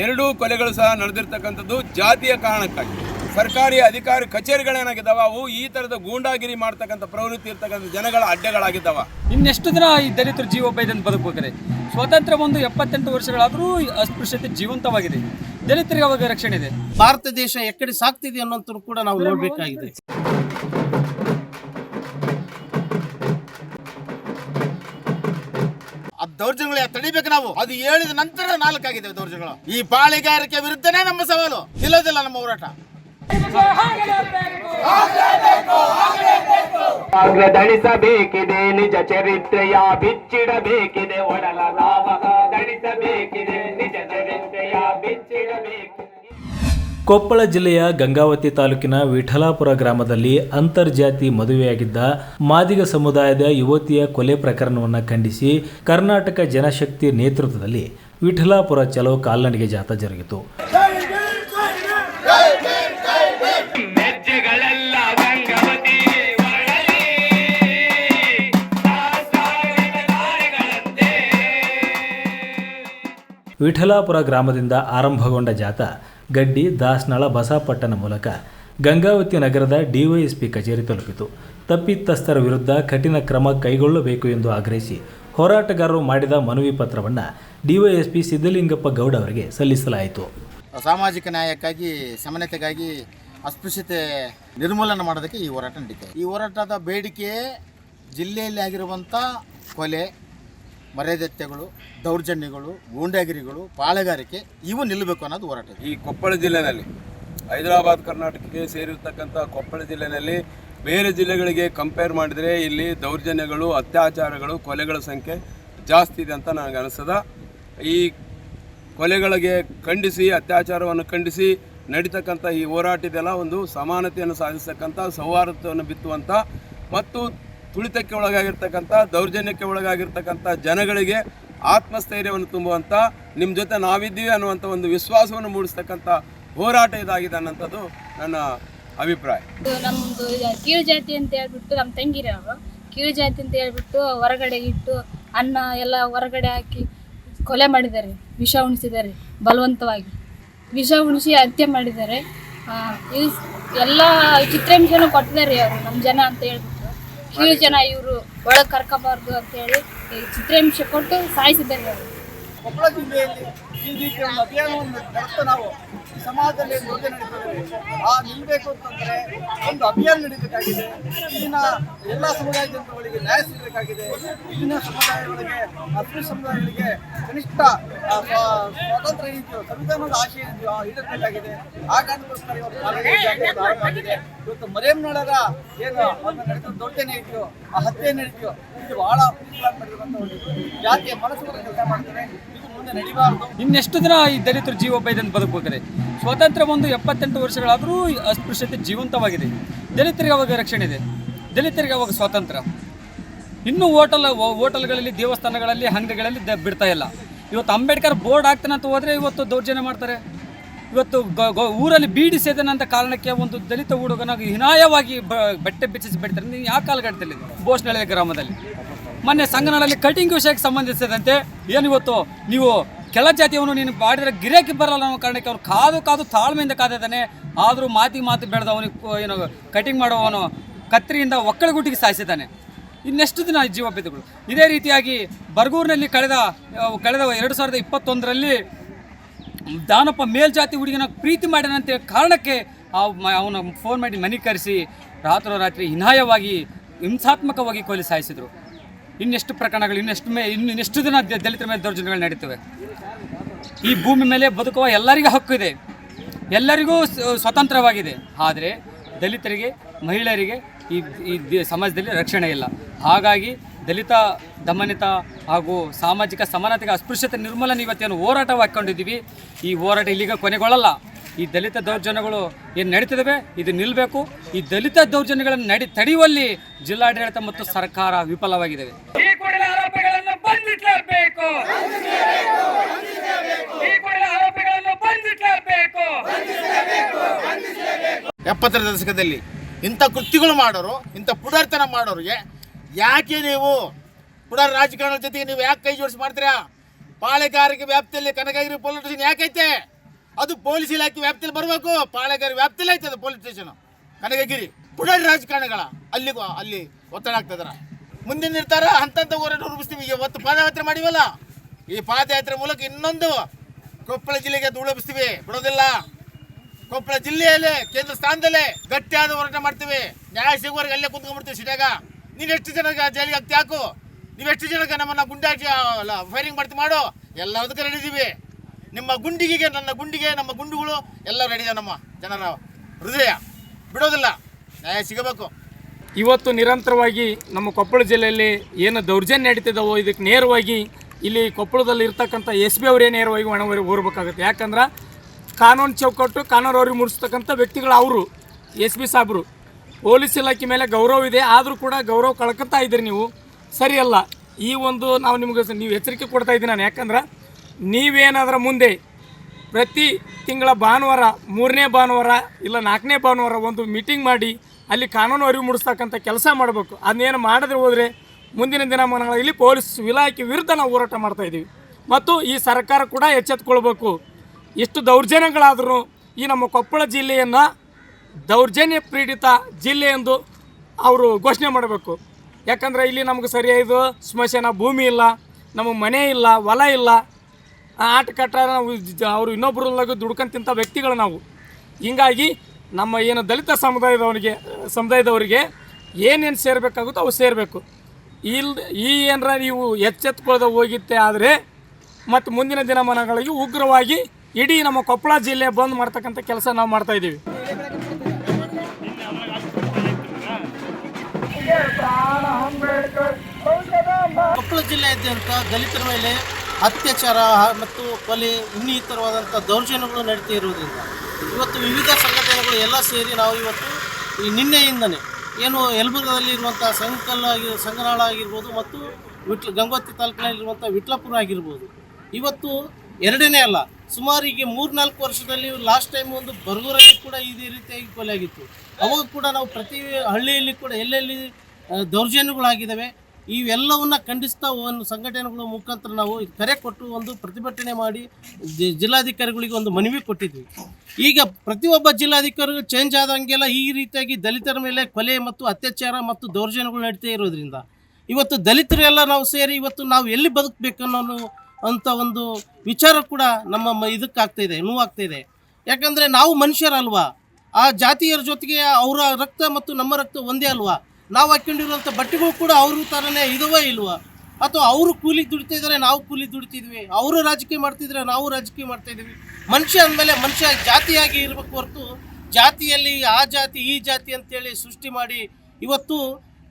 ಎರಡೂ ಕೊಲೆಗಳು ಸಹ ನಡೆದಿರ್ತಕ್ಕಂಥದ್ದು ಜಾತಿಯ ಕಾರಣಕ್ಕಾಗಿ. ಸರ್ಕಾರಿ ಅಧಿಕಾರಿ ಕಚೇರಿಗಳೇನಾಗಿದ್ದಾವ ಅವು ಈ ಥರದ ಗೂಂಡಾಗಿರಿ ಮಾಡ್ತಕ್ಕಂಥ ಪ್ರವೃತ್ತಿ ಇರ್ತಕ್ಕಂಥ ಜನಗಳ ಅಡ್ಡೆಗಳಾಗಿದ್ದಾವ. ಇನ್ನೆಷ್ಟು ದಿನ ಈ ದಲಿತರು ಜೀವೋಪಾಯದಿಂದ ಬದುಕಬೇಕಾರೆ ಸ್ವಾತಂತ್ರ್ಯ ಒಂದು ಎಪ್ಪತ್ತೆಂಟು ವರ್ಷಗಳಾದರೂ ಈ ಅಸ್ಪೃಶ್ಯತೆ ಜೀವಂತವಾಗಿದೆ. ದಲಿತರಿಗೆ ಅವಾಗ ರಕ್ಷಣೆ ಇದೆ? ಭಾರತ ದೇಶ ಎಕ್ಕಡೆ ಸಾಕ್ತಿದೆ ಅನ್ನೋಂಥದ್ದು ಕೂಡ ನಾವು ನೋಡಬೇಕಾಗಿದೆ. ಆ ದೌರ್ಜನ್ಯಗಳು ತಡಿಬೇಕು ನಾವು? ಅದು ಹೇಳಿದ ನಂತರ ನಾಲ್ಕಾಗಿದೆ ದೌರ್ಜನ್ಯಗಳು ಈ ಪಾಳಿಗಾರಿಕೆ ವಿರುದ್ಧನೇ ನಮ್ಮ ಸವಾಲು. ನಿಲ್ಲೋದಿಲ್ಲ ನಮ್ಮ ಹೋರಾಟ. ದಣಿಸಬೇಕಿದೆ ನಿಜ ಚರಿತ್ರೆಯ, ಬಿಚ್ಚಿಡಬೇಕಿದೆ, ಒಡಲ ಲಾವಕ ದಣಿಸಬೇಕಿದೆ ನಿಜ ಚರಿತ್ರೆಯ, ಬಿಚ್ಚಿಡಬೇಕಿದೆ. ಕೊಪ್ಪಳ ಜಿಲ್ಲೆಯ ಗಂಗಾವತಿ ತಾಲೂಕಿನ ವಿಠಲಾಪುರ ಗ್ರಾಮದಲ್ಲಿ ಅಂತರ್ಜಾತಿ ಮದುವೆಯಾಗಿದ್ದ ಮಾದಿಗ ಸಮುದಾಯದ ಯುವತಿಯ ಕೊಲೆ ಪ್ರಕರಣವನ್ನು ಖಂಡಿಸಿ ಕರ್ನಾಟಕ ಜನಶಕ್ತಿ ನೇತೃತ್ವದಲ್ಲಿ ವಿಠಲಾಪುರ ಚಲೋ ಕಾಲ್ನಡಿಗೆ ಜಾಥಾ ಜರುಗಿತು. ವಿಠಲಾಪುರ ಗ್ರಾಮದಿಂದ ಆರಂಭಗೊಂಡ ಜಾಥಾ ಗಡ್ಡಿ, ದಾಸ್ನಳ, ಬಸಾಪಟ್ಟಣ ಮೂಲಕ ಗಂಗಾವತಿ ನಗರದ ಡಿವೈಎಸ್ಪಿ ಕಚೇರಿ ತಲುಪಿತು. ತಪ್ಪಿತಸ್ಥರ ವಿರುದ್ಧ ಕಠಿಣ ಕ್ರಮ ಕೈಗೊಳ್ಳಬೇಕು ಎಂದು ಆಗ್ರಹಿಸಿ ಹೋರಾಟಗಾರರು ಮಾಡಿದ ಮನವಿ ಪತ್ರವನ್ನು ಡಿವೈಎಸ್ಪಿ ಸಿದ್ದಲಿಂಗಪ್ಪ ಗೌಡ ಅವರಿಗೆ ಸಲ್ಲಿಸಲಾಯಿತು. ಸಾಮಾಜಿಕ ನ್ಯಾಯಕ್ಕಾಗಿ, ಸಮಾನತೆಗಾಗಿ ಅಸ್ಪೃಶ್ಯತೆ ನಿರ್ಮೂಲನೆ ಮಾಡೋದಕ್ಕೆ ಈ ಹೋರಾಟ ನಡೀತದೆ ಈ ಹೋರಾಟದ ಬೇಡಿಕೆ ಜಿಲ್ಲೆಯಲ್ಲಿ ಆಗಿರುವಂಥ ಕೊಲೆ ಮರ್ಯಾದತ್ಯಗಳು ದೌರ್ಜನ್ಯಗಳು, ಗೂಂಡಾಗಿರಿಗಳು ಪಾಳೆಗಾರಿಕೆ ಇವು ನಿಲ್ಲಬೇಕು ಅನ್ನೋದು ಹೋರಾಟ ಈ ಕೊಪ್ಪಳ ಜಿಲ್ಲೆನಲ್ಲಿ, ಹೈದರಾಬಾದ್, ಕರ್ನಾಟಕಕ್ಕೆ ಸೇರಿರ್ತಕ್ಕಂಥ ಕೊಪ್ಪಳ ಜಿಲ್ಲೆಯಲ್ಲಿ ಬೇರೆ ಜಿಲ್ಲೆಗಳಿಗೆ ಕಂಪೇರ್ ಮಾಡಿದರೆ ಇಲ್ಲಿ ದೌರ್ಜನ್ಯಗಳು, ಅತ್ಯಾಚಾರಗಳು, ಕೊಲೆಗಳ ಸಂಖ್ಯೆ ಜಾಸ್ತಿ ಇದೆ ಅಂತ ನನಗೆ ಅನಿಸದ ಈ ಕೊಲೆಗಳಿಗೆ ಖಂಡಿಸಿ, ಅತ್ಯಾಚಾರವನ್ನು ಖಂಡಿಸಿ ನಡೀತಕ್ಕಂಥ ಈ ಹೋರಾಟದೆಲ್ಲ ಒಂದು ಸಮಾನತೆಯನ್ನು ಸಾಧಿಸ್ತಕ್ಕಂಥ ಸೌಹಾರ್ದವನ್ನು ಬಿತ್ತುವಂಥ ಮತ್ತು ತುಳಿತಕ್ಕೆ ಒಳಗಾಗಿರ್ತಕ್ಕಂಥ, ದೌರ್ಜನ್ಯಕ್ಕೆ ಒಳಗಾಗಿರ್ತಕ್ಕಂಥ ಜನಗಳಿಗೆ ಆತ್ಮಸ್ಥೈರ್ಯವನ್ನು ತುಂಬುವಂಥ ನಿಮ್ಮ ಜೊತೆ ನಾವಿದ್ದೀವಿ ಅನ್ನುವಂಥ ಒಂದು ವಿಶ್ವಾಸವನ್ನು ಮೂಡಿಸ್ತಕ್ಕಂಥ ಹೋರಾಟ ಇದಾಗಿದೆ ಅನ್ನೋಂಥದ್ದು ನನ್ನ ಅಭಿಪ್ರಾಯ. ನಮ್ಮದು ಕೀಳು ಜಾತಿ ಅಂತ ಹೇಳ್ಬಿಟ್ಟು ನಮ್ಮ ತಂಗಿರಿ ಅವರು ಕೀಳು ಜಾತಿ ಅಂತ ಹೇಳ್ಬಿಟ್ಟು ಹೊರಗಡೆ ಇಟ್ಟು ಅನ್ನ ಎಲ್ಲ ಹೊರಗಡೆ ಹಾಕಿ ಕೊಲೆ ಮಾಡಿದ್ದಾರೆ. ವಿಷ ಉಣಿಸಿದ್ದಾರೆ. ಬಲವಂತವಾಗಿ. ವಿಷ ಉಣಿಸಿ ಹತ್ಯೆ ಮಾಡಿದ್ದಾರೆ. ಎಲ್ಲ ಚಿತ್ರಾಂಶನೂ ಕೊಟ್ಟಿದ್ದಾರೆ ಅವರು ನಮ್ಮ ಜನ ಅಂತ ಹೇಳ್ಬಿಟ್ಟು. ಕೀಳು ಜನ ಇವರು ಒಳಗೆ ಕರ್ಕೋಬಾರ್ದು ಅಂತ ಹೇಳಿ ಈ ಚಿತ್ರಾಂಶ ಕೊಟ್ಟು ಸಾಯಿಸಿದ್ದಾರೆ. ಕೊಪ್ಪಳ ಜಿಲ್ಲೆಯಲ್ಲಿ ಈ ರೀತಿಯ ಒಂದು ಅಭಿಯಾನವನ್ನು ನಾವು ಸಮಾಜದಲ್ಲಿ ಯೋಜನೆ ನಡೀತದೆ ಆ ನಿಲ್ಲಬೇಕು ಅಂತಂದ್ರೆ ಒಂದು ಅಭಿಯಾನ ನಡೀಬೇಕಾಗಿದೆ. ಇಲ್ಲಿನ ಎಲ್ಲ ಸಮುದಾಯ ಜನರುಗಳಿಗೆ ನ್ಯಾಯ ಸಿಗಬೇಕಾಗಿದೆ. ಇಲ್ಲಿನ ಸಮುದಾಯಗಳಿಗೆ ಅಸ್ಪೃಶ್ಯ ಸಮುದಾಯಗಳಿಗೆ ಕನಿಷ್ಠ ಸ್ವಾತಂತ್ರ್ಯ ಇದೆಯೋ ಸಂವಿಧಾನದ ಆಶಯ ಈಡೇರಬೇಕಾಗಿದೆ ಆ ಕಾರಣಕ್ಕೋಸ್ಕರ ಇವತ್ತು ಇವತ್ತು ಮರೇಮ್ನೊಳಗ ಏನು ಒಂದು ನಡೆದ ದೌರ್ಜನ್ಯ ಇದೆಯೋ ಆ ಹತ್ಯೆ ನಡೆದಿದೆಯೋ ಇದು ಬಹಳ ಒಂದು ಜಾತಿಯ ಮನಸ್ಸುಗಳನ್ನು ಕೆಲಸ ಮಾಡ್ತಾರೆ ಇನ್ನೆಷ್ಟು ದಿನ ಈ ದಲಿತರು ಜೀವ ಬೈದಂತ ಬದುಕಬೇಕಾರೆ ಸ್ವಾತಂತ್ರ್ಯ ಒಂದು ಎಪ್ಪತ್ತೆಂಟು ವರ್ಷಗಳಾದರೂ ಅಸ್ಪೃಶ್ಯತೆ ಜೀವಂತವಾಗಿದೆ. ದಲಿತರಿಗೆ ಅವಾಗ ರಕ್ಷಣೆ ಇದೆ. ದಲಿತರಿಗೆ ಅವಾಗ ಸ್ವಾತಂತ್ರ್ಯ. ಇನ್ನೂ ಹೋಟೆಲ್, ಹೋಟೆಲ್ಗಳಲ್ಲಿ, ದೇವಸ್ಥಾನಗಳಲ್ಲಿ, ಅಂಗಡಿಗಳಲ್ಲಿ ದ ಬಿಡ್ತಾ ಇಲ್ಲ. ಇವತ್ತು ಅಂಬೇಡ್ಕರ್ ಬೋರ್ಡ್ ಆಗ್ತಾನೆ ಅಂತ ಹೋದರೆ ಇವತ್ತು ದೌರ್ಜನ್ಯ ಮಾಡ್ತಾರೆ. ಇವತ್ತು ಊರಲ್ಲಿ ಬೀಡಿ ಸೇದನ ಅಂತ ಕಾರಣಕ್ಕೆ ಒಂದು ದಲಿತ ಹುಡುಗನ ಹಿನಾಯವಾಗಿ ಬಟ್ಟೆ ಬಿಚ್ಚಿಸಿ ಬಿಡ್ತಾರೆ. ನೀವು ಯಾವ ಕಾಲಘಟ್ಟದಲ್ಲಿ? ಬೋಸ್ನಳ್ಳಿ ಗ್ರಾಮದಲ್ಲಿ. ಮೊನ್ನೆ ಸಂಗನಗಳಲ್ಲಿ ಕಟಿಂಗ್ ವಿಷಯಕ್ಕೆ ಸಂಬಂಧಿಸಿದಂತೆ ಏನಿವತ್ತು ನೀವು ಕೆಳ ಜಾತಿಯವನು ನೀನು ಮಾಡಿದರೆ ಗಿರಾಕಿ ಬರಲ್ಲ ಅನ್ನೋ ಕಾರಣಕ್ಕೆ ಅವ್ನು ಕಾದು ಕಾದು ತಾಳ್ಮೆಯಿಂದ ಕಾದಿದ್ದಾನೆ. ಆದರೂ ಮಾತಿ ಮಾತು ಬೆಳೆದವನಿಗೆ ಏನು ಕಟಿಂಗ್ ಮಾಡುವವನು ಕತ್ತರಿಯಿಂದ ಒಕ್ಕಳಗುಟ್ಟಿಗೆ ಸಾಯಿಸಿದ್ದಾನೆ. ಇನ್ನೆಷ್ಟು ದಿನ ಜೀವ ಬಿದ್ದುಗಳು? ಇದೇ ರೀತಿಯಾಗಿ ಬರ್ಗೂರಿನಲ್ಲಿ ಕಳೆದ ಕಳೆದ ಎರಡು ಸಾವಿರದ ಇಪ್ಪತ್ತೊಂದರಲ್ಲಿ ದಾನಪ್ಪ ಮೇಲ್ಜಾತಿ ಹುಡುಗಿನ ಪ್ರೀತಿ ಮಾಡ್ಯಾನಂತ ಕಾರಣಕ್ಕೆ ಅವನ ಫೋನ್ ಮಾಡಿ ಮನೆ ಕರೆಸಿ ರಾತ್ರೋರಾತ್ರಿ ಹಿನಾಯವಾಗಿ ಹಿಂಸಾತ್ಮಕವಾಗಿ ಕೊಲೆ ಸಾಯಿಸಿದರು. ಇನ್ನೆಷ್ಟು ಪ್ರಕರಣಗಳು, ಇನ್ನೆಷ್ಟು ಮೇ, ಇನ್ನು ಇನ್ನೆಷ್ಟು ದಿನ ದಲಿತರ ಮೇಲೆ ದೌರ್ಜನ್ಯಗಳು ನಡೀತವೆ? ಈ ಭೂಮಿ ಮೇಲೆ ಬದುಕುವ ಎಲ್ಲರಿಗೂ ಹಕ್ಕು ಇದೆ. ಎಲ್ಲರಿಗೂ ಸ್ವತಂತ್ರವಾಗಿದೆ. ಆದರೆ ದಲಿತರಿಗೆ, ಮಹಿಳೆಯರಿಗೆ ಈ ಈ ಸಮಾಜದಲ್ಲಿ ರಕ್ಷಣೆ ಇಲ್ಲ. ಹಾಗಾಗಿ ದಲಿತ, ದಮನಿತ ಹಾಗೂ ಸಾಮಾಜಿಕ ಸಮಾನತೆಗೆ ಅಸ್ಪೃಶ್ಯತೆ ನಿರ್ಮೂಲನೆ ಇವತ್ತೇನು ಹೋರಾಟವಾಗಿ ಹಾಕ್ಕೊಂಡಿದ್ದೀವಿ ಈ ಹೋರಾಟ ಇಲ್ಲಿಗ ಕೊನೆಗೊಳ್ಳಲ್ಲ. ಈ ದಲಿತ ದೌರ್ಜನ್ಯಗಳು ಏನು ನಡೀತಿದ್ದಾವೆ ಇದು ನಿಲ್ಲಬೇಕು ಈ ದಲಿತ ದೌರ್ಜನ್ಯಗಳನ್ನು ನಡಿ ತಡೆಯುವಲ್ಲಿ ಜಿಲ್ಲಾಡಳಿತ ಮತ್ತು ಸರ್ಕಾರ ವಿಫಲವಾಗಿದೆ ಎಪ್ಪತ್ತರ ದಶಕದಲ್ಲಿ ಇಂಥ ಕೃತ್ಯಗಳು ಮಾಡೋರು ಇಂಥ ಪುಡಾರ್ತನ ಮಾಡೋರಿಗೆ ಯಾಕೆ ನೀವು ಪುಡಾರ ರಾಜಕಾರಣ ಜೊತೆಗೆ ನೀವು ಯಾಕೆ ಕೈ ಜೋಡಿಸಿ ಮಾಡ್ತೀರಾ? ಪಾಳೆಗಾರಿಕೆ ವ್ಯಾಪ್ತಿಯಲ್ಲಿ ಕನಕಗಿರಿ ಪೊಲೀಸ್ ಸ್ಟೇಷನ್ ಯಾಕೈತೆ? ಅದು ಪೊಲೀಸ್ ಇಲಾಖೆ ವ್ಯಾಪ್ತಿಯಲ್ಲಿ ಬರಬೇಕು, ಪಾಳೆಗಾರಿ ವ್ಯಾಪ್ತಿಯಲ್ಲಿ ಅದು ಪೊಲೀಸ್ ಸ್ಟೇಷನ್. ಕನಗಗಿರಿ ಪುಡಾರಿ ರಾಜಕಾರಣಿಗಳ ಅಲ್ಲಿಗೂ ಅಲ್ಲಿ ಒತ್ತಡ ಆಗ್ತದ್ರ ಮುಂದಿನ ನಿರ್ಧಾರ ಹಂತಂತ ಹೋರಾಟ ರೂಪಿಸ್ತೀವಿ. ಈಗ ಪಾದಯಾತ್ರೆ ಮಾಡಿವಲ್ಲ? ಈ ಪಾದಯಾತ್ರೆ ಮೂಲಕ ಇನ್ನೊಂದು ಕೊಪ್ಪಳ ಜಿಲ್ಲೆಗೆ ಧೂಳೆಬ್ಬಿಸ್ತೀವಿ ಬಿಡೋದಿಲ್ಲ. ಕೊಪ್ಪಳ ಜಿಲ್ಲೆಯಲ್ಲೇ, ಕೇಂದ್ರ ಸ್ಥಾನದಲ್ಲೇ ಗಟ್ಟಿಯಾದ ಹೋರಾಟ ಮಾಡ್ತೀವಿ. ನ್ಯಾಯ ಸಿಗುವವರೆಗೆ ಅಲ್ಲೇ ಕುತ್ಕೊಂಡ್ಬಿಡ್ತೀವಿ ಸಿಟಿಯಾಗ. ನೀನು ಎಷ್ಟು ಜನಕ್ಕೆ ಜೈಲಿಗೆ ಹಾಕ್ತಿ ಹಾಕು? ನೀವು ಎಷ್ಟು ಜನಕ್ಕೆ ನಮ್ಮನ್ನ ಅಲ್ಲ ಫೈರಿಂಗ್ ಮಾಡ್ತಿ ಮಾಡು. ಎಲ್ಲದಕ್ಕೆ ರೆಡಿದ್ದೀವಿ ನಿಮ್ಮ ಗುಂಡಿಗೆ ನನ್ನ ಗುಂಡಿಗೆ, ನಮ್ಮ ಗುಂಡುಗಳು ಎಲ್ಲ ರೆಡಿ ಇದೆ ನಮ್ಮ ಜನರ ಹೃದಯ. ಬಿಡೋದಿಲ್ಲ. ನ್ಯಾಯ ಸಿಗಬೇಕು. ಇವತ್ತು ನಿರಂತರವಾಗಿ ನಮ್ಮ ಕೊಪ್ಪಳ ಜಿಲ್ಲೆಯಲ್ಲಿ ಏನು ದೌರ್ಜನ್ಯ ನಡೀತಿದ್ದಾವೋ ಇದಕ್ಕೆ ನೇರವಾಗಿ ಇಲ್ಲಿ ಕೊಪ್ಪಳದಲ್ಲಿ ಇರ್ತಕ್ಕಂಥ ಎಸ್ ಬಿ ಅವರೇ ನೇರವಾಗಿ ಹೊಣೆ ಹೋಗ್ಬೇಕಾಗುತ್ತೆ. ಯಾಕಂದ್ರೆ ಕಾನೂನು ಚೌಕಟ್ಟು, ಕಾನೂನು ಅವ್ರಿಗೆ ಮುಡಿಸ್ತಕ್ಕಂಥ ವ್ಯಕ್ತಿಗಳು ಅವರು, ಎಸ್ ಬಿ ಸಾಬ್ರು. ಪೊಲೀಸ್ ಇಲಾಖೆ ಮೇಲೆ ಗೌರವ ಇದೆ, ಆದರೂ ಕೂಡ ಗೌರವ ಕಳ್ಕೊತಾ ಇದ್ದೀರಿ ನೀವು. ಸರಿಯಲ್ಲ. ಈ ಒಂದು ನಾವು ನಿಮಗೆ ನೀವು ಎಚ್ಚರಿಕೆ ಕೊಡ್ತಾ ಇದ್ದೀನಿ ನಾನು. ಯಾಕಂದ್ರೆ ನೀವೇನಾದ್ರ ಮುಂದೆ ಪ್ರತಿ ತಿಂಗಳ ಭಾನುವಾರ, ಮೂರನೇ ಭಾನುವಾರ ಇಲ್ಲ ನಾಲ್ಕನೇ ಭಾನುವಾರ ಒಂದು ಮೀಟಿಂಗ್ ಮಾಡಿ ಅಲ್ಲಿ ಕಾನೂನು ಅರಿವು ಮೂಡಿಸ್ತಕ್ಕಂಥ ಕೆಲಸ ಮಾಡಬೇಕು. ಅದನ್ನೇನು ಮಾಡಿದ್ರೆ ಹೋದರೆ ಮುಂದಿನ ದಿನಮಾನಗಳಲ್ಲಿ ಪೊಲೀಸ್ ಇಲಾಖೆ ವಿರುದ್ಧ ನಾವು ಹೋರಾಟ ಮಾಡ್ತಾಯಿದ್ದೀವಿ ಮತ್ತು ಈ ಸರ್ಕಾರ ಕೂಡ ಎಚ್ಚೆತ್ತುಕೊಳ್ಬೇಕು ಎಷ್ಟು ದೌರ್ಜನ್ಯಗಳಾದರೂ ಈ ನಮ್ಮ ಕೊಪ್ಪಳ ಜಿಲ್ಲೆಯನ್ನು ದೌರ್ಜನ್ಯ ಪೀಡಿತ ಜಿಲ್ಲೆ ಎಂದು ಅವರು ಘೋಷಣೆ ಮಾಡಬೇಕು. ಯಾಕಂದರೆ ಇಲ್ಲಿ ನಮಗೆ ಸರಿಯಾದ ಸ್ಮಶಾನ ಭೂಮಿ ಇಲ್ಲ, ನಮಗೆ ಮನೆ ಇಲ್ಲ, ಹೊಲ ಇಲ್ಲ. ಆಟ ಕಟ್ಟ ನಾವು ಅವರು ಇನ್ನೊಬ್ಬರಲ್ಲಾಗ ದುಡ್ಕೊಂಡು ವ್ಯಕ್ತಿಗಳು ನಾವು. ಹೀಗಾಗಿ ನಮ್ಮ ಏನು ದಲಿತ ಸಮುದಾಯದವನಿಗೆ, ಸಮುದಾಯದವರಿಗೆ ಏನೇನು ಸೇರಬೇಕಾಗುತ್ತೋ ಅವು ಸೇರಬೇಕು. ಇಲ್, ಈ ಏನರ ನೀವು ಎಚ್ಚೆತ್ಕೊಳ್ಳದೆ ಹೋಗಿತ್ತೆ ಆದರೆ ಮತ್ತು ಮುಂದಿನ ದಿನಮಾನಗಳಿಗೆ ಉಗ್ರವಾಗಿ ಇಡೀ ನಮ್ಮ ಕೊಪ್ಪಳ ಜಿಲ್ಲೆ ಬಂದ್ ಮಾಡ್ತಕ್ಕಂಥ ಕೆಲಸ ನಾವು ಮಾಡ್ತಾ ಇದ್ದೀವಿ. ಕೊಪ್ಪಳ ಜಿಲ್ಲೆಯಾದ್ಯಂತ ದಲಿತರ ಮೇಲೆ ಅತ್ಯಾಚಾರ ಮತ್ತು ಕೊಲೆ ಇನ್ನಿತರವಾದಂಥ ದೌರ್ಜನ್ಯಗಳು ನಡೀತಾ ಇರುವುದರಿಂದ ಇವತ್ತು ವಿವಿಧ ಸಂಘಟನೆಗಳು ಎಲ್ಲ ಸೇರಿ ನಾವು ಇವತ್ತು ಈ ನಿನ್ನೆಯಿಂದನೇ ಏನು ಯಲಬುರ್ಗದಲ್ಲಿ ಇರುವಂಥ ಸಂಕಲ್ ಆಗಿ ಸಂಗನಾಳ ಆಗಿರ್ಬೋದು ಮತ್ತು ವಿಟ್ಲ ಗಂಗೋತ್ರಿ ತಾಲೂಕಿನಲ್ಲಿರುವಂಥ ವಿಟ್ಲಪುರ ಆಗಿರ್ಬೋದು. ಇವತ್ತು ಎರಡನೇ ಅಲ್ಲ ಸುಮಾರು ಈಗ ಮೂರ್ನಾಲ್ಕು ವರ್ಷದಲ್ಲಿ ಲಾಸ್ಟ್ ಟೈಮ್ ಒಂದು ಬರಗೂರಲ್ಲಿ ಕೂಡ ಇದೇ ರೀತಿಯಾಗಿ ಕೊಲೆ ಆಗಿತ್ತು. ಅವಾಗ ಕೂಡ ನಾವು ಪ್ರತಿ ಹಳ್ಳಿಯಲ್ಲಿ ಕೂಡ ಎಲ್ಲೆಲ್ಲಿ ದೌರ್ಜನ್ಯಗಳಾಗಿದ್ದಾವೆ ಇವೆಲ್ಲವನ್ನ ಖಂಡಿಸ್ತಾ ಒಂದು ಸಂಘಟನೆಗಳ ಮುಖಾಂತರ ನಾವು ಕರೆ ಕೊಟ್ಟು ಒಂದು ಪ್ರತಿಭಟನೆ ಮಾಡಿ ಜಿಲ್ಲಾಧಿಕಾರಿಗಳಿಗೆ ಒಂದು ಮನವಿ ಕೊಟ್ಟಿದ್ವಿ. ಈಗ ಪ್ರತಿಯೊಬ್ಬ ಜಿಲ್ಲಾಧಿಕಾರಿಗಳು ಚೇಂಜ್ ಆದಂಗೆಲ್ಲ ಈ ರೀತಿಯಾಗಿ ದಲಿತರ ಮೇಲೆ ಕೊಲೆ ಮತ್ತು ಅತ್ಯಾಚಾರ ಮತ್ತು ದೌರ್ಜನ್ಯಗಳು ನಡೀತಾ ಇರೋದ್ರಿಂದ ಇವತ್ತು ದಲಿತರೆಲ್ಲ ನಾವು ಸೇರಿ ಇವತ್ತು ನಾವು ಎಲ್ಲಿ ಬದುಕಬೇಕು ಅನ್ನೋ ಅಂತ ಒಂದು ವಿಚಾರ ಕೂಡ ನಮ್ಮ ಮ- ಇದಕ್ಕಾಗ್ತಾ ಇದೆ ಆಗ್ತಾ ಇದೆ. ಯಾಕಂದರೆ ನಾವು ಮನುಷ್ಯರಲ್ವಾ? ಆ ಜಾತಿಯರ ಜೊತೆಗೆ ಅವರ ರಕ್ತ ಮತ್ತು ನಮ್ಮ ರಕ್ತ ಒಂದೇ ಅಲ್ವಾ? ನಾವು ಹಾಕೊಂಡಿರುವಂಥ ಬಟ್ಟೆಗಳು ಕೂಡ ಅವರು ಥರನೇ ಇದಾವೆ ಇಲ್ವಾ? ಅಥವಾ ಅವರು ಕೂಲಿ ದುಡಿತಾ ಇದ್ದಾರೆ ನಾವು ಕೂಲಿ ದುಡಿತಿದ್ವಿ. ಅವರು ರಾಜಕೀಯ ಮಾಡ್ತಿದ್ರೆ ನಾವು ರಾಜಕೀಯ ಮಾಡ್ತಾ ಇದೀವಿ ಮನುಷ್ಯ ಅಂದಮೇಲೆ ಮನುಷ್ಯ ಜಾತಿಯಾಗಿ ಇರಬೇಕು ಹೊರತು ಜಾತಿಯಲ್ಲಿ ಆ ಜಾತಿ, ಈ ಜಾತಿ ಅಂತೇಳಿ ಸೃಷ್ಟಿ ಮಾಡಿ ಇವತ್ತು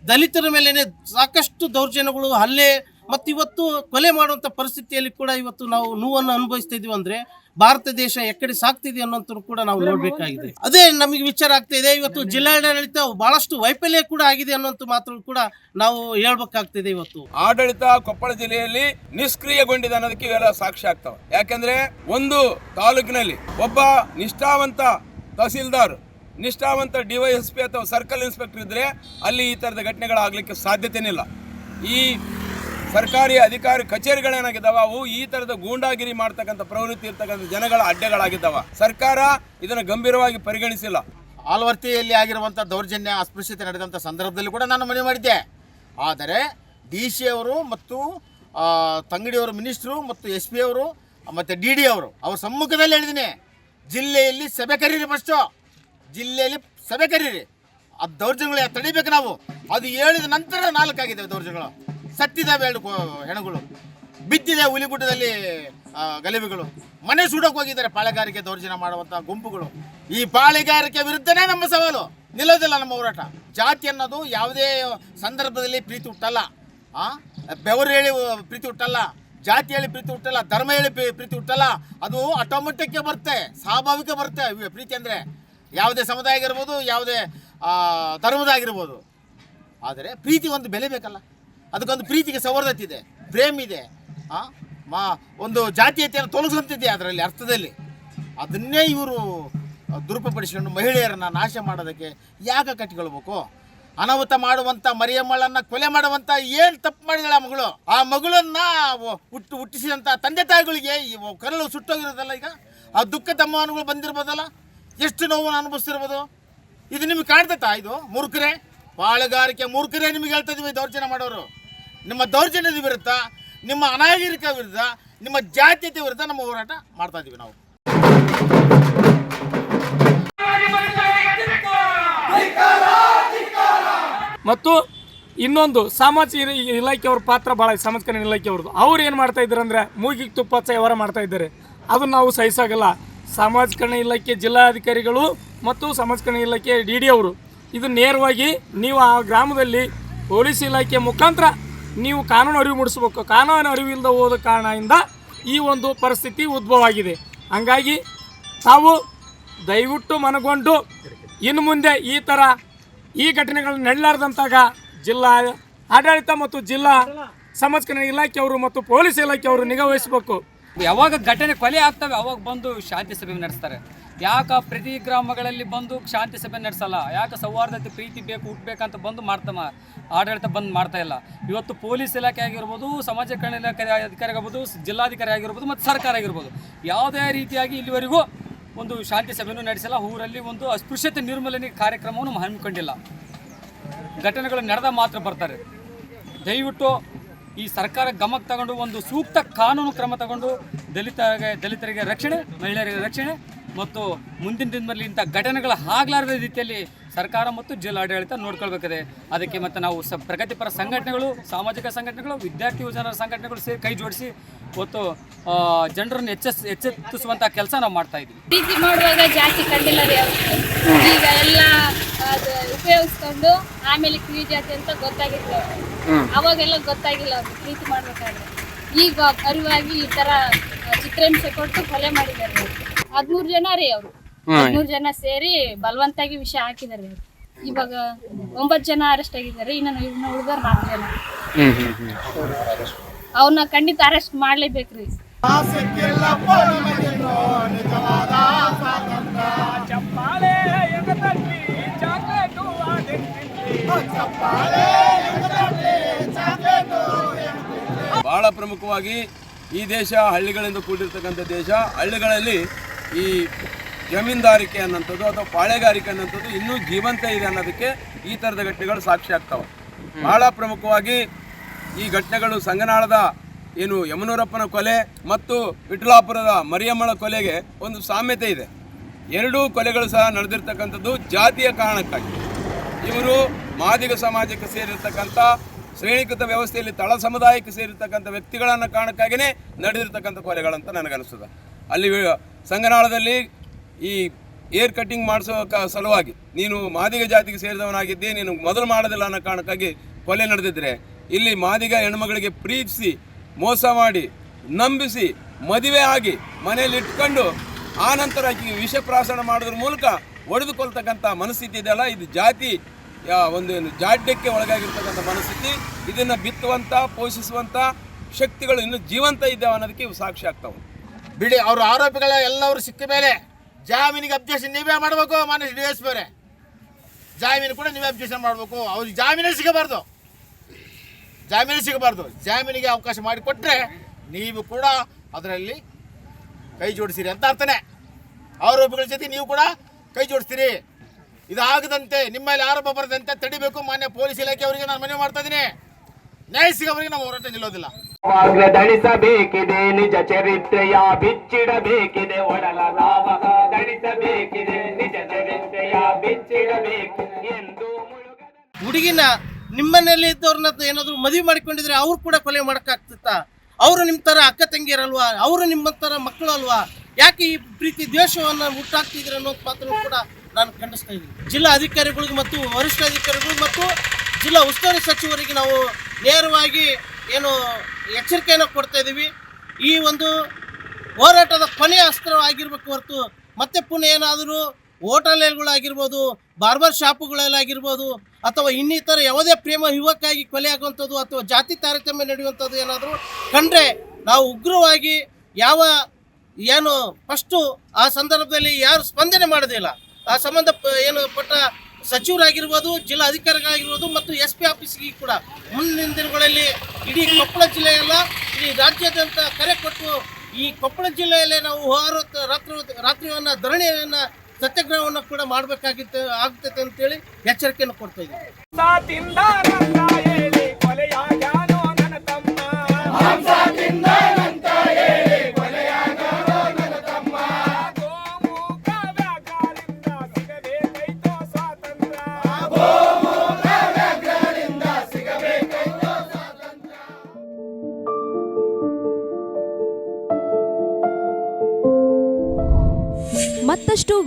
ದಲಿತರ ಮೇಲೇ ಸಾಕಷ್ಟು ದೌರ್ಜನ್ಯಗಳು, ಹಲ್ಲೆ ಮತ್ತು ಇವತ್ತು ಕೊಲೆ ಮಾಡುವಂಥ ಪರಿಸ್ಥಿತಿಯಲ್ಲಿ ಕೂಡ ಇವತ್ತು ನಾವು ನೋವನ್ನು ಅನುಭವಿಸ್ತಾ ಇದೀವಿ ಅಂದರೆ ಭಾರತ ದೇಶ ಎಕ್ಕಡೆ ಸಾಕ್ತಿದೆ ಅನ್ನೋಂಥ ಕೂಡ ನಾವು ನೋಡಬೇಕಾಗಿದೆ. ಅದೇ ನಮಗೆ ವಿಚಾರ ಆಗ್ತಾ ಇದೆ. ಇವತ್ತು ಜಿಲ್ಲಾಡಳಿತ ಬಹಳಷ್ಟು ವೈಫಲ್ಯ ಕೂಡ ಆಗಿದೆ ಅನ್ನೋಂಥ ಮಾತು ಕೂಡ ನಾವು ಹೇಳ್ಬೇಕಾಗ್ತಿದೆ ಇವತ್ತು. ಆಡಳಿತ ಕೊಪ್ಪಳ ಜಿಲ್ಲೆಯಲ್ಲಿ ನಿಷ್ಕ್ರಿಯಗೊಂಡಿದೆ ಅನ್ನೋದಕ್ಕೆ ಇವೆಲ್ಲ ಸಾಕ್ಷಿ ಆಗ್ತಾವೆ. ಯಾಕಂದ್ರೆ ಒಂದು ತಾಲೂಕಿನಲ್ಲಿ ಒಬ್ಬ ನಿಷ್ಠಾವಂತ ತಹಸೀಲ್ದಾರ್, ನಿಷ್ಠಾವಂತ ಡಿವೈಎಸ್ಪಿ ಅಥವಾ ಸರ್ಕಲ್ ಇನ್ಸ್ಪೆಕ್ಟರ್ ಇದ್ರೆ ಅಲ್ಲಿ ಈ ಥರದ ಘಟನೆಗಳಾಗಲಿಕ್ಕೆ ಸಾಧ್ಯತೆನಿಲ್ಲ ಈ ಸರ್ಕಾರಿ ಅಧಿಕಾರಿ ಕಚೇರಿಗಳೇನಾಗಿದ್ದಾವ ಅವು ಈ ಥರದ ಗೂಂಡಾಗಿರಿ ಮಾಡ್ತಕ್ಕಂಥ ಪ್ರವೃತ್ತಿ ಇರ್ತಕ್ಕಂಥ ಜನಗಳ ಅಡ್ಡೆಗಳಾಗಿದ್ದಾವ. ಸರ್ಕಾರ ಇದನ್ನು ಗಂಭೀರವಾಗಿ ಪರಿಗಣಿಸಿಲ್ಲ. ಆಲ್ವರ್ತಿಯಲ್ಲಿ ಆಗಿರುವಂಥ ದೌರ್ಜನ್ಯ, ಅಸ್ಪೃಶ್ಯತೆ ನಡೆದಂಥ ಸಂದರ್ಭದಲ್ಲಿ ಕೂಡ ನಾನು ಮನವಿ ಮಾಡಿದ್ದೆ. ಆದರೆ ಡಿ ಸಿ ಅವರು ಮತ್ತು ತಂಗಡಿಯವರು ಮಿನಿಸ್ಟ್ರು ಮತ್ತು ಎಸ್ ಪಿ ಅವರು, ಮತ್ತು ಡಿ ಡಿ ಅವರು, ಅವ್ರ ಸಮ್ಮುಖದಲ್ಲಿ ಹೇಳಿದ್ದೀನಿ. ಜಿಲ್ಲೆಯಲ್ಲಿ ಸಭೆ ಕರೀರಿ ಫಸ್ಟು ಜಿಲ್ಲೆಯಲ್ಲಿ ಸಭೆ ಕರೀರಿ. ಆ ದೌರ್ಜನ್ಯಗಳು ತಡಿಬೇಕು ನಾವು. ಅದು ಹೇಳಿದ ನಂತರ ನಾಲ್ಕಾಗಿದೆ ದೌರ್ಜನ್ಯಗಳು. ಸತ್ತಿದ್ದಾವೆ ಎರಡು ಹೆಣಗಳು. ಬಿದ್ದಿದೆ ಹುಲಿಗುಡ್ಡದಲ್ಲಿ ಗಲಿಬಿಗಳು. ಮನೆ ಸುಡೋಕೆ ಹೋಗಿದ್ದಾರೆ ಪಾಳೆಗಾರಿಕೆ ದೌರ್ಜನ್ಯ ಮಾಡುವಂಥ ಗುಂಪುಗಳು. ಈ ಪಾಳೆಗಾರಿಕೆ ವಿರುದ್ಧನೇ ನಮ್ಮ ಸವಾಲು. ನಿಲ್ಲೋದಿಲ್ಲ ನಮ್ಮ ಹೋರಾಟ. ಜಾತಿ ಅನ್ನೋದು ಯಾವುದೇ ಸಂದರ್ಭದಲ್ಲಿ ಪ್ರೀತಿ ಹುಟ್ಟಲ್ಲ. ಆ, ಬೆವರು ಹೇಳಿ ಪ್ರೀತಿ ಹುಟ್ಟಲ್ಲ, ಜಾತಿ ಹೇಳಿ ಪ್ರೀತಿ ಹುಟ್ಟಲ್ಲ, ಧರ್ಮ ಹೇಳಿ ಪ್ರೀ- ಪ್ರೀತಿ ಹುಟ್ಟಲ್ಲ, ಅದು ಆಟೋಮೆಟಿಕ್ಗೆ ಬರುತ್ತೆ, ಸ್ವಾಭಾವಿಕ ಬರುತ್ತೆ. ಪ್ರೀತಿ ಅಂದರೆ ಯಾವುದೇ ಸಮುದಾಯ ಆಗಿರ್ಬೋದು, ಯಾವುದೇ ಧರ್ಮದಾಗಿರ್ಬೋದು ಆದರೆ ಪ್ರೀತಿ ಒಂದು ಬೆಲೆ ಬೇಕಲ್ಲ. ಅದಕ್ಕೊಂದು ಪ್ರೀತಿಗೆ ಸೌಹಾರ್ದತೆ ಇದೆ, ಪ್ರೇಮ್ ಇದೆ. ಮಾ, ಒಂದು ಜಾತೀಯತೆಯನ್ನು ತೊಲಗಿಸುವಂತಿದೆ ಅದರಲ್ಲಿ ಅರ್ಥದಲ್ಲಿ. ಅದನ್ನೇ ಇವರು ದುರುಪಡಿಸಿಕೊಂಡು ಮಹಿಳೆಯರನ್ನು ನಾಶ ಮಾಡೋದಕ್ಕೆ ಯಾಕೆ ಕಟ್ಟಿಕೊಳ್ಬೇಕು? ಅನಾಹುತ ಮಾಡುವಂಥ ಮರಿಯಮ್ಮಳನ್ನ ಕೊಲೆ ಮಾಡುವಂಥ ಏನು ತಪ್ಪು ಮಾಡಿದಳ ಆ ಮಗಳು? ಆ ಮಗಳನ್ನ ಹುಟ್ಟು ಹುಟ್ಟಿಸಿದಂಥ ತಂದೆ ತಾಯಿಗಳಿಗೆ ಕರಳು ಸುಟ್ಟೋಗಿರೋದಲ್ಲ ಈಗ? ಆ ದುಃಖ ತಮ್ಮಾನುಗಳು ಬಂದಿರ್ಬೋದಲ್ಲ? ಎಷ್ಟು ನೋವನ್ನು ಅನುಭವಿಸ್ತಿರ್ಬೋದು? ಇದು ನಿಮ್ಗೆ ಕಾಣ್ತತಾ ಇದು ಮೂರ್ಖರೇ? ಬಾಳುಗಾರಿಕೆ ಮೂರ್ಖರೇ ನಿಮಗೆ ಹೇಳ್ತಾ ಇದೀವಿ ದೌರ್ಜನ್ಯ ಮಾಡೋರು. ನಿಮ್ಮ ದೌರ್ಜನ್ಯದ ವಿರುದ್ಧ, ನಿಮ್ಮ ಅನಾಗರಿಕ ವಿರುದ್ಧ, ನಿಮ್ಮ ಜಾತ್ಯತೆ ವಿರುದ್ಧ ನಮ್ಮ ಹೋರಾಟ ಮಾಡ್ತಾ ಇದ್ದೀವಿ ನಾವು. ಮತ್ತು ಇನ್ನೊಂದು ಸಾಮಾಜಿಕ ಇಲಾಖೆಯವ್ರ ಪಾತ್ರ ಭಾಳ ಐತೆ ಸಮಾಜ ಕಲ್ಯಾಣ ಇಲಾಖೆಯವ್ರದ್ದು. ಅವ್ರು ಏನು ಮಾಡ್ತಾ ಇದ್ದಾರೆ ಅಂದರೆ ಮೂಗಿಗೆ ತುಪ್ಪ ಹಚ್ಚ ವ್ಯವಹಾರ ಮಾಡ್ತಾ ಇದ್ದಾರೆ. ಅದನ್ನು ನಾವು ಸಹಿಸಾಗಲ್ಲ. ಸಮಾಜ ಕಲ್ಯಾಣ ಇಲಾಖೆ ಜಿಲ್ಲಾಧಿಕಾರಿಗಳು ಮತ್ತು ಸಮಾಜ ಕಲ್ಯಾಣ ಇಲಾಖೆ ಡಿ ಡಿ ಅವರು. ಇದು ನೇರವಾಗಿ ನೀವು ಆ ಗ್ರಾಮದಲ್ಲಿ ಪೊಲೀಸ್ ಇಲಾಖೆ ಮುಖಾಂತರ ನೀವು ಕಾನೂನು ಅರಿವು ಮೂಡಿಸ್ಬೇಕು. ಕಾನೂನು ಅರಿವು ಹೋದ ಕಾರಣದಿಂದ ಈ ಒಂದು ಪರಿಸ್ಥಿತಿ ಉದ್ಭವ ಆಗಿದೆ ಹಂಗಾಗಿ ತಾವು ದಯವಿಟ್ಟು ಮನಗೊಂಡು ಇನ್ನು ಮುಂದೆ ಈ ಥರ ಈ ಘಟನೆಗಳು ನಡೆಲಾರ್ದಂತಾಗ ಜಿಲ್ಲಾ ಆಡಳಿತ ಮತ್ತು ಜಿಲ್ಲಾ ಸಮಾಜ ಕಲ್ಯಾಣ ಇಲಾಖೆಯವರು ಮತ್ತು ಪೊಲೀಸ್ ಇಲಾಖೆಯವರು ನಿಗಾ ವಹಿಸಬೇಕು. ಯಾವಾಗ ಘಟನೆ ಕೊಲೆ ಆಗ್ತವೆ, ಅವಾಗ ಬಂದು ಶಾಂತಿ ಸಭೆ ನಡೆಸ್ತಾರೆ. ಯಾಕೆ ಪ್ರತಿ ಗ್ರಾಮಗಳಲ್ಲಿ ಬಂದು ಶಾಂತಿ ಸಭೆ ನಡೆಸಲ್ಲ? ಯಾಕೆ ಸೌಹಾರ್ದತೆ, ಪ್ರೀತಿ ಬೇಕು ಹುಟ್ಟಬೇಕಂತ ಬಂದು ಮಾಡ್ತಮ್ಮ? ಆಡಳಿತ ಬಂದ್ ಮಾಡ್ತಾ ಇಲ್ಲ. ಇವತ್ತು ಪೊಲೀಸ್ ಇಲಾಖೆ ಆಗಿರ್ಬೋದು, ಸಮಾಜ ಕಲ್ಯಾಣ ಇಲಾಖೆ ಅಧಿಕಾರಿ ಆಗಿರ್ಬೋದು, ಜಿಲ್ಲಾಧಿಕಾರಿ ಆಗಿರ್ಬೋದು ಮತ್ತು ಸರ್ಕಾರ ಆಗಿರ್ಬೋದು, ಯಾವುದೇ ರೀತಿಯಾಗಿ ಇಲ್ಲಿವರೆಗೂ ಒಂದು ಶಾಂತಿ ಸಭೆಯೂ ನಡೆಸಿಲ್ಲ. ಊರಲ್ಲಿ ಒಂದು ಅಸ್ಪೃಶ್ಯತೆ ನಿರ್ಮೂಲನೆ ಕಾರ್ಯಕ್ರಮವನ್ನು ಹಮ್ಮಿಕೊಂಡಿಲ್ಲ. ಘಟನೆಗಳು ನಡೆದ ಮಾತ್ರ ಬರ್ತಾರೆ. ದಯವಿಟ್ಟು ಈ ಸರ್ಕಾರ ಗಮಕ್ಕೆ ತಗೊಂಡು ಒಂದು ಸೂಕ್ತ ಕಾನೂನು ಕ್ರಮ ತಗೊಂಡು ದಲಿತರಿಗೆ ದಲಿತರಿಗೆ ರಕ್ಷಣೆ, ಮಹಿಳೆಯರಿಗೆ ರಕ್ಷಣೆ ಮತ್ತು ಮುಂದಿನ ದಿನದಲ್ಲಿ ಇಂಥ ಘಟನೆಗಳು ಆಗ್ಲಾರದ ರೀತಿಯಲ್ಲಿ ಸರ್ಕಾರ ಮತ್ತು ಜಿಲ್ಲಾಡಳಿತ ನೋಡ್ಕೊಳ್ಬೇಕಿದೆ ಅದಕ್ಕೆ ಮತ್ತು ನಾವು ಸ ಪ್ರಗತಿಪರ ಸಂಘಟನೆಗಳು ಸಾಮಾಜಿಕ ಸಂಘಟನೆಗಳು ವಿದ್ಯಾರ್ಥಿ ಯುವಜನರ ಸಂಘಟನೆಗಳು ಸೇರಿ ಕೈ ಜೋಡಿಸಿ ಮತ್ತು ಜನರನ್ನು ಎಚ್ಚೆಸ್ ಎಚ್ಚೆತ್ತಿಸುವಂಥ ಕೆಲಸ ನಾವು ಮಾಡ್ತಾ ಇದ್ದೀವಿ. ಪ್ರೀತಿ ಮಾಡುವಾಗ ಜಾತಿ ಕಂಡಿಲ್ಲ ರೀ ಈಗ ಎಲ್ಲ ಅದು ಉಪಯೋಗಿಸ್ಕೊಂಡು ಆಮೇಲೆ ಕಿವಿ ಜಾತಿ ಅಂತ ಗೊತ್ತಾಗಿತ್ತು ಅವಾಗೆಲ್ಲ ಗೊತ್ತಾಗಿಲ್ಲ ಅವ್ರಿಗೆ ಪ್ರೀತಿ ಮಾಡಬೇಕಾದ್ರೆ. ಈಗ ಅರಿವಾಗಿ ಈ ಥರ ಚಿತ್ರಹಿಂಸೆ ಕೊಟ್ಟು ಕೊಲೆ ಮಾಡಿದ್ದಾರೆ. ಹದಿಮೂರು ಜನ ರೀ ಅವರು. ಹದಿಮೂರು ಜನ ಸೇರಿ ಬಲವಂತಾಗಿ ವಿಷ ಹಾಕಿದಾರೆ. ಇವಾಗ ಒಂಬತ್ ಜನ ಅರೆಸ್ಟ್ ಆಗಿದ್ದಾರೆ ಇನ್ನು ಇನ್ನು ಉಳಿದವ್ರು ನಾಲ್ಕು ಜನ. ಅವನ್ನ ಖಂಡಿತ ಅರೆಸ್ಟ್ ಮಾಡ್ಲೇಬೇಕ್ರಿ ಬಹಳ ಪ್ರಮುಖವಾಗಿ ಈ ದೇಶ ಹಳ್ಳಿಗಳಿಂದ ಕೂಡಿರ್ತಕ್ಕಂಥ ದೇಶ. ಹಳ್ಳಿಗಳಲ್ಲಿ ಈ ಜಮೀನ್ದಾರಿಕೆ ಅನ್ನೋಂಥದ್ದು ಅಥವಾ ಪಾಳೆಗಾರಿಕೆ ಅನ್ನೋಂಥದ್ದು ಇನ್ನೂ ಜೀವಂತ ಇದೆ ಅನ್ನೋದಕ್ಕೆ ಈ ಥರದ ಘಟನೆಗಳು ಸಾಕ್ಷಿ ಆಗ್ತವೆ. ಬಹಳ ಪ್ರಮುಖವಾಗಿ ಈ ಘಟನೆಗಳು ಸಂಗನಾಳದ ಏನು ಯಮನೂರಪ್ಪನ ಕೊಲೆ ಮತ್ತು ವಿಠಲಾಪುರದ ಮರಿಯಮ್ಮಳ ಕೊಲೆಗೆ ಒಂದು ಸಾಮ್ಯತೆ ಇದೆ. ಎರಡೂ ಕೊಲೆಗಳು ಸಹ ನಡೆದಿರ್ತಕ್ಕಂಥದ್ದು ಜಾತಿಯ ಕಾರಣಕ್ಕಾಗಿ. ಇವರು ಮಾದಿಗ ಸಮಾಜಕ್ಕೆ ಸೇರಿರ್ತಕ್ಕಂಥ ಶ್ರೇಣೀಕೃತ ವ್ಯವಸ್ಥೆಯಲ್ಲಿ ತಳ ಸಮುದಾಯಕ್ಕೆ ಸೇರಿರ್ತಕ್ಕಂಥ ವ್ಯಕ್ತಿಗಳನ್ನು ಕಾರಣಕ್ಕಾಗಿಯೇ ನಡೆದಿರ್ತಕ್ಕಂಥ ಕೊಲೆಗಳಂತ ನನಗನ್ನಿಸ್ತದೆ. ಅಲ್ಲಿ ಸಂಗನಾಳದಲ್ಲಿ ಈ ಏರ್ ಕಟ್ಟಿಂಗ್ ಮಾಡಿಸೋ ಸಲುವಾಗಿ ನೀನು ಮಾದಿಗ ಜಾತಿಗೆ ಸೇರಿದವನಾಗಿದ್ದೆ ನೀನು ಮೊದಲು ಮಾಡೋದಿಲ್ಲ ಅನ್ನೋ ಕಾರಣಕ್ಕಾಗಿ ಕೊಲೆ ನಡೆದಿದ್ರೆ ಇಲ್ಲಿ ಮಾದಿಗ ಹೆಣ್ಮಗಳಿಗೆ ಪ್ರೀತಿಸಿ, ಮೋಸ ಮಾಡಿ, ನಂಬಿಸಿ, ಮದುವೆ ಆಗಿ ಮನೆಯಲ್ಲಿ ಇಟ್ಕೊಂಡು ಆ ನಂತರ ಆಕೆಗೆ ವಿಷಪ್ರಾಸನ ಮಾಡೋದ್ರ ಮೂಲಕ ಒಡೆದುಕೊಳ್ತಕ್ಕಂಥ ಮನಸ್ಥಿತಿ ಇದೆಯಲ್ಲ? ಇದು ಜಾತಿ ಒಂದು ಜಾಡ್ಯಕ್ಕೆ ಒಳಗಾಗಿರ್ತಕ್ಕಂಥ ಮನಸ್ಥಿತಿ. ಇದನ್ನು ಬಿತ್ತುವಂಥ, ಪೋಷಿಸುವಂಥ ಶಕ್ತಿಗಳು ಇನ್ನೂ ಜೀವಂತ ಇದ್ದಾವೆ ಅನ್ನೋದಕ್ಕೆ ಸಾಕ್ಷಿ ಆಗ್ತಾವೆ. ಬಿಡಿ, ಅವ್ರ ಆರೋಪಿಗಳ ಎಲ್ಲವರು ಸಿಕ್ಕ ಮೇಲೆ ಜಾಮೀನಿಗೆ ಅಬ್ಜೆಕ್ಷನ್ ನೀವೇ ಮಾಡಬೇಕು, ಮಾನ್ಯ ಡಿ ಎಸ್ ಬೇರೆ ಜಾಮೀನು ಕೂಡ ನೀವೇ ಅಬ್ಜೆಕ್ಷನ್ ಮಾಡಬೇಕು. ಅವ್ರಿಗೆ ಜಾಮೀನೇ ಸಿಗಬಾರ್ದು. ಜಾಮೀನು ಸಿಗಬಾರ್ದು. ಜಾಮೀನಿಗೆ ಅವಕಾಶ ಮಾಡಿಕೊಟ್ರೆ ನೀವು ಕೂಡ ಅದರಲ್ಲಿ ಕೈ ಜೋಡಿಸಿರಿ ಅಂತ ಅರ್ಥನೇ. ಆರೋಪಿಗಳ ಜೊತೆ ನೀವು ಕೂಡ ಕೈ ಜೋಡಿಸ್ತೀರಿ. ಇದಾಗದಂತೆ, ನಿಮ್ಮ ಮೇಲೆ ಆರೋಪ ಬರದಂತೆ ತಡಿಬೇಕು. ಮಾನ್ಯ ಪೊಲೀಸ್ ಇಲಾಖೆ ಅವರಿಗೆ ನಾನು ಮನವಿ ಮಾಡ್ತಾ ಇದ್ದೀನಿ. ನ್ಯಾಯ ಸಿಗೋವರಿಗೆ ನಾವು ಹೋರಾಟ ನಿಲ್ಲೋದಿಲ್ಲ. ದಣಿಸಬೇಕಿದೆ ನಿಜ ಚರಿತ್ರೆಯ ಬಿಚ್ಚಿಡಬೇಕಿದೆ, ಒಡಲ ಲಾಭ ದಣಿಸಬೇಕಿದೆ ನಿಜ ಚರಿತ್ರೆಯ ಬಿಚ್ಚಿಡಬೇಕು ಎಂದು ಹುಡುಗಿನ ನಿಮ್ಮನೆಯಲ್ಲಿ ಇದ್ದವ್ರನ್ನ ಏನಾದ್ರು ಮದುವೆ ಮಾಡಿಕೊಂಡಿದ್ರೆ ಅವ್ರು ಕೂಡ ಕೊಲೆ ಮಾಡಕ್ಕಾಗ್ತಿತ್ತ? ಅವರು ನಿಮ್ಮ ಥರ ಅಕ್ಕ ತಂಗಿಯರಲ್ವಾ? ಅವರು ನಿಮ್ಮ ಥರ ಮಕ್ಕಳು ಅಲ್ವಾ? ಯಾಕೆ ಈ ಪ್ರೀತಿ ದ್ವೇಷವನ್ನು ಹುಟ್ಟಾಕ್ತಿದ್ರೆ ಅನ್ನೋ ಪಾತ್ರ ಕೂಡ ನಾನು ಖಂಡಿಸ್ತಾ ಇದ್ದೀನಿ. ಜಿಲ್ಲಾ ಅಧಿಕಾರಿಗಳಿಗೆ ಮತ್ತು ವರಿಷ್ಠ ಅಧಿಕಾರಿಗಳು ಮತ್ತು ಜಿಲ್ಲಾ ಉಸ್ತುವಾರಿ ಸಚಿವರಿಗೆ ನಾವು ನೇರವಾಗಿ ಏನು ಎಚ್ಚರಿಕೆಯನ್ನು ಕೊಡ್ತಾ ಇದ್ದೀವಿ. ಈ ಒಂದು ಹೋರಾಟದ ಕೊನೆ ಅಸ್ತ್ರವಾಗಿರ್ಬೇಕು ಹೊರತು ಮತ್ತೆ ಪುನಃ ಏನಾದರೂ ಹೋಟೆಲ್ಗಳಾಗಿರ್ಬೋದು ಬಾರ್ಬರ್ ಶಾಪುಗಳಲ್ಲಾಗಿರ್ಬೋದು ಅಥವಾ ಇನ್ನಿತರ ಯಾವುದೇ ಪ್ರೇಮ ಯುವಕ್ಕಾಗಿ ಕೊಲೆ ಆಗುವಂಥದ್ದು ಅಥವಾ ಜಾತಿ ತಾರತಮ್ಯ ನಡೆಯುವಂಥದ್ದು ಏನಾದರೂ ಕಂಡ್ರೆ ನಾವು ಉಗ್ರವಾಗಿ ಯಾವ ಏನು ಫಸ್ಟು ಆ ಸಂದರ್ಭದಲ್ಲಿ ಯಾರು ಸ್ಪಂದನೆ ಮಾಡೋದಿಲ್ಲ. ಆ ಸಂಬಂಧ ಏನು ಪಟ್ಟ ಸಚಿವರಾಗಿರ್ಬೋದು, ಜಿಲ್ಲಾ ಅಧಿಕಾರಿಗಳಾಗಿರ್ಬೋದು ಮತ್ತು ಎಸ್ ಪಿ ಆಫೀಸ್ಗೆ ಕೂಡ ಮುಂದಿನ ದಿನಗಳಲ್ಲಿ ಇಡೀ ಕೊಪ್ಪಳ ಜಿಲ್ಲೆಯಲ್ಲ, ಇಡೀ ರಾಜ್ಯಾದ್ಯಂತ ಕರೆ ಕೊಟ್ಟು ಈ ಕೊಪ್ಪಳ ಜಿಲ್ಲೆಯಲ್ಲೇ ನಾವು ಹೋರಾಟ ರಾತ್ರಿ ರಾತ್ರಿಯನ್ನ ಧರಣಿಯನ್ನು ಸತ್ಯಾಗ್ರಹವನ್ನು ಕೂಡ ಮಾಡಬೇಕಾಗಿತ್ತು, ಆಗ್ತೈತೆ ಅಂತೇಳಿ ಎಚ್ಚರಿಕೆಯನ್ನು ಕೊಡ್ತಾ ಇದ್ದೀವಿ.